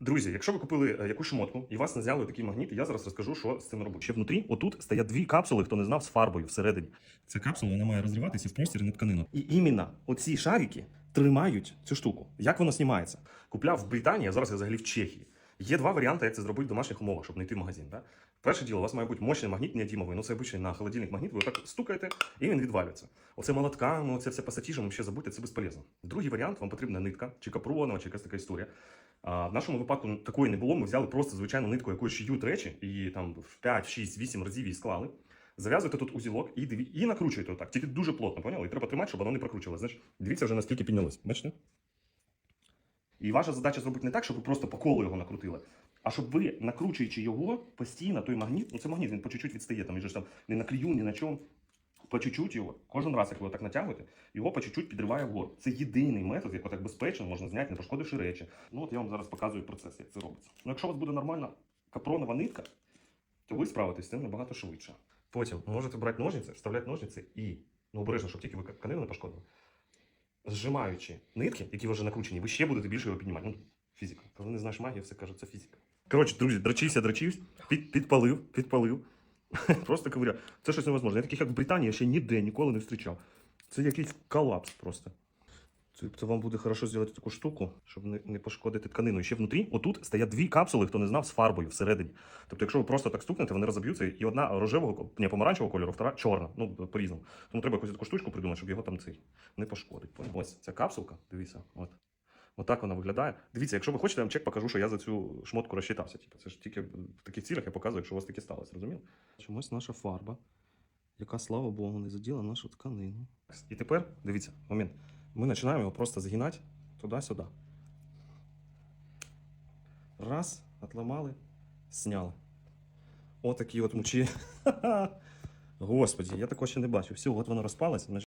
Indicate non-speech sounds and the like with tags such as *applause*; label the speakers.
Speaker 1: Друзі, якщо ви купили е, якусь шмотку і вас не взяли такий магніт, я зараз розкажу, що з цим робити. Ще внутрі, отут стоять дві капсули, хто не знав, з фарбою всередині. Ця капсула вона має розриватися в простір на тканину. І іменно оці шарики тримають цю штуку. Як воно знімається? Купляв в Британії, а зараз я взагалі в Чехії. Є два варіанти, як це зробити в домашніх умовах, щоб не йти в магазин. Да? Перше діло, у вас має бути мощний магніт неодімовий. Ну це обичний на холодильник магніт, ви так стукаєте, і він відвалюється. Оце молотками, оце все пасатіжем, ще забудьте, це безполезно. Другий варіант, вам потрібна нитка, чи капронова, чи якась така історія. А в нашому випадку такої не було. Ми взяли просто звичайну нитку, якою шиють речі, і там в 5, 6, 8 разів її склали. Зав'язуєте тут узілок і диві... і накручуєте отак. Тільки дуже плотно, поняли? І треба тримати, щоб воно не прокручувалося. Знаєш, дивіться вже наскільки піднялось. Бачите? І ваша задача зробити не так, щоб ви просто по колу його накрутили, а щоб ви, накручуючи його постійно, той магніт, ну це магніт, він по чуть-чуть відстає, там же ж там не на клію, ні на чому. По чуть-чуть його, кожен раз, як ви так натягуєте, його по чуть-чуть підриває вгору. Це єдиний метод, як так безпечно можна зняти, не пошкодивши речі. Ну от я вам зараз показую процес, як це робиться. Ну, якщо у вас буде нормальна капронова нитка, то ви справитесь з цим набагато швидше. Потім можете брати ножниці, вставляти ножниці і, ну обережно, щоб тільки ви тканину не пошкодили. Зжимаючи нитки, які вже накручені, ви ще будете більше його піднімати. Ну, фізика. Коли не знаєш магію, все кажуть, це фізика. Коротше, друзі, дрочився, дрочився, під, підпалив, підпалив. *laughs* Просто ковиря. Це щось невозможне. Я таких, як в Британії, я ще ніде ніколи не зустрічав. Це якийсь колапс просто. Тобто вам буде хорошо зробити таку штуку, щоб не, пошкодити тканину. І ще внутрі, отут стоять дві капсули, хто не знав, з фарбою всередині. Тобто, якщо ви просто так стукнете, вони розоб'ються, і одна рожевого, не помаранчевого кольору, втора чорна. Ну, по-різному. Тому треба якусь таку штучку придумати, щоб його там цей не пошкодить. Ось ця капсулка, дивіться, от. Отак вона виглядає. Дивіться, якщо ви хочете, я вам чек покажу, що я за цю шмотку розчитався. Типу, це ж тільки в таких цілях я показую, якщо у вас таке сталося, розуміли? Чомусь наша фарба, яка, слава Богу, не заділа нашу тканину. І тепер, дивіться, момент. Ми починаємо його просто згинати туди-сюди. Раз, отламали, сняли. Отакі от мучі. *laughs* Господі, я такого ще не бачив. Все, от воно розпалось.